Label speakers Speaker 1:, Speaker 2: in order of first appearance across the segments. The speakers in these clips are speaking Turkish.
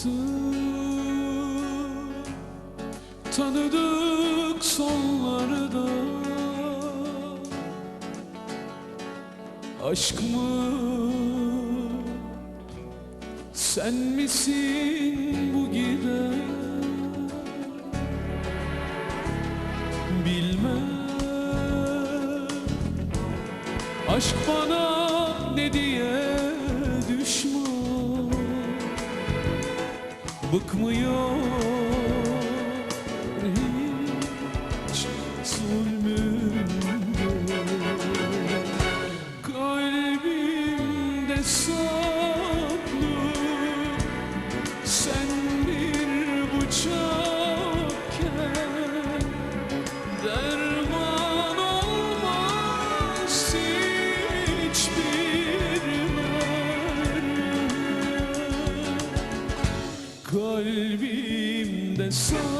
Speaker 1: baktım Tanıdık sonlarda Aşk mı? Sen misin bu giden Bilmem. Aşk bana ne diye düşmüş? Bıkmıyor Kalbimde saklı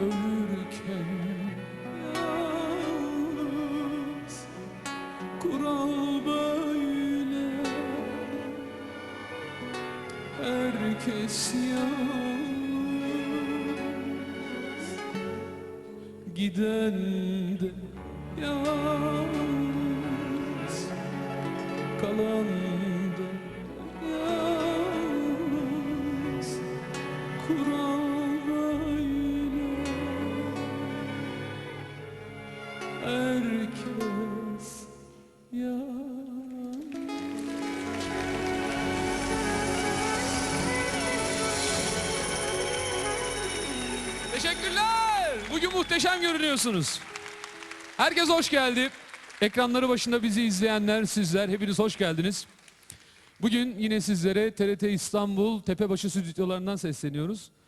Speaker 1: Ölürken yalnız Kural böyle. Herkes yalnız Giden de yalnız Kalan Teşekkürler. Bugün muhteşem görünüyorsunuz. Herkes hoş geldi. Ekranları başında bizi izleyenler, sizler hepiniz hoş geldiniz. Bugün yine sizlere TRT İstanbul Tepebaşı stüdyolarından sesleniyoruz.